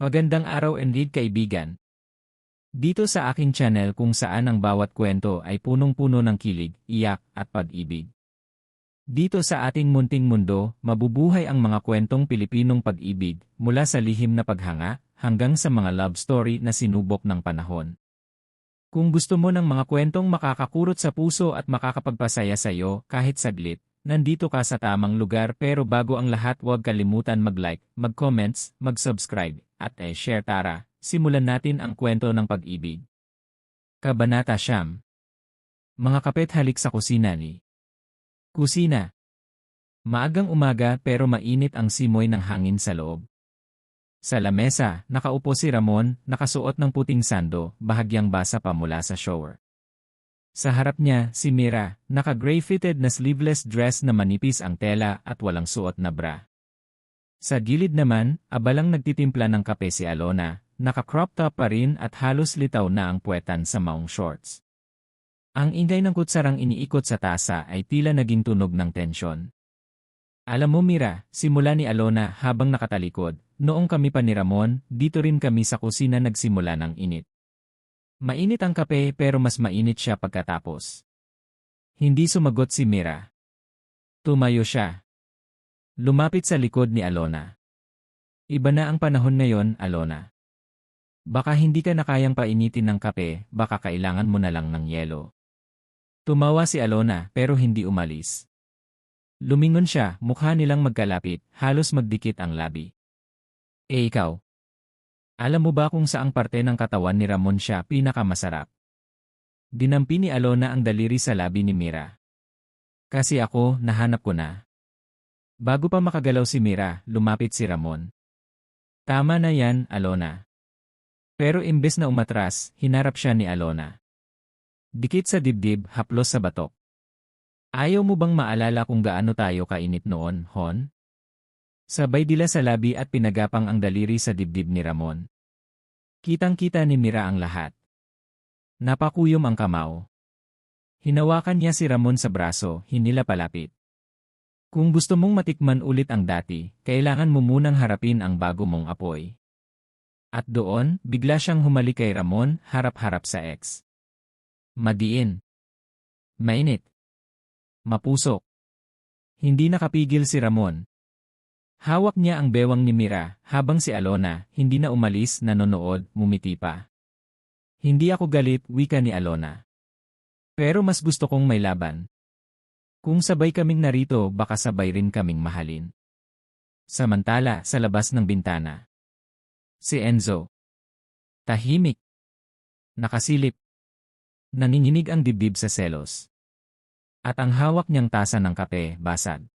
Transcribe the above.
Magandang araw indeed kaibigan. Dito sa aking channel kung saan ang bawat kwento ay punong-puno ng kilig, iyak, at pag-ibig. Dito sa ating munting mundo, mabubuhay ang mga kwentong Pilipinong pag-ibig, mula sa lihim na paghanga, hanggang sa mga love story na sinubok ng panahon. Kung gusto mo ng mga kwentong makakakurot sa puso at makakapagpasaya sa iyo kahit saglit, nandito ka sa tamang lugar pero bago ang lahat huwag kalimutan mag-like, mag-comments, mag-subscribe, at i-share tara, simulan natin ang kwento ng pag-ibig. Kabanata Siyam Mga kapet halik sa kusina ni Kusina Maagang umaga pero mainit ang simoy ng hangin sa loob. Sa lamesa, nakaupo si Ramon, nakasuot ng puting sando, bahagyang basa pa mula sa shower. Sa harap niya, si Mira, naka-gray-fitted na sleeveless dress na manipis ang tela at walang suot na bra. Sa gilid naman, abalang nagtitimpla ng kape si Alona, naka-crop top pa rin at halos litaw na ang puwetan sa maong shorts. Ang ingay ng kutsarang iniikot sa tasa ay tila naging tunog ng tensyon. Alam mo Mira, simula ni Alona habang nakatalikod, noong kami pa ni Ramon, dito rin kami sa kusina nagsimula ng init. Mainit ang kape pero mas mainit siya pagkatapos. Hindi sumagot si Mira. Tumayo siya. Lumapit sa likod ni Alona. Iba na ang panahon ngayon, Alona. Baka hindi ka na kayang painitin ng kape, baka kailangan mo na lang ng yelo. Tumawa si Alona pero hindi umalis. Lumingon siya, mukha nilang magkalapit, halos magdikit ang labi. E ikaw? Alam mo ba kung saang parte ng katawan ni Ramon siya pinakamasarap? Dinampi ni Alona ang daliri sa labi ni Mira. Kasi ako, nahanap ko na. Bago pa makagalaw si Mira, lumapit si Ramon. Tama na yan, Alona. Pero imbes na umatras, hinarap siya ni Alona. Dikit sa dibdib, haplos sa batok. Ayaw mo bang maalala kung gaano tayo kainit noon, Hon? Sabay dila sa labi at pinagapang ang daliri sa dibdib ni Ramon. Kitang-kita ni Mira ang lahat. Napakuyom ang kamao. Hinawakan niya si Ramon sa braso, hinila palapit. Kung gusto mong matikman ulit ang dati, kailangan mo munang harapin ang bago mong apoy. At doon, bigla siyang humalik kay Ramon, harap-harap sa ex. Madiin. Mainit. Mapusok. Hindi nakapigil si Ramon. Hawak niya ang bewang ni Mira, habang si Alona, hindi na umalis, nanonood, mumiti pa. Hindi ako galit, wika ni Alona. Pero mas gusto kong may laban. Kung sabay kaming narito baka sabay rin kaming mahalin. Samantala sa labas ng bintana. Si Enzo. Tahimik. Nakasilip. Nanginginig ang dibdib sa selos. At ang hawak niyang tasa ng kape, basag.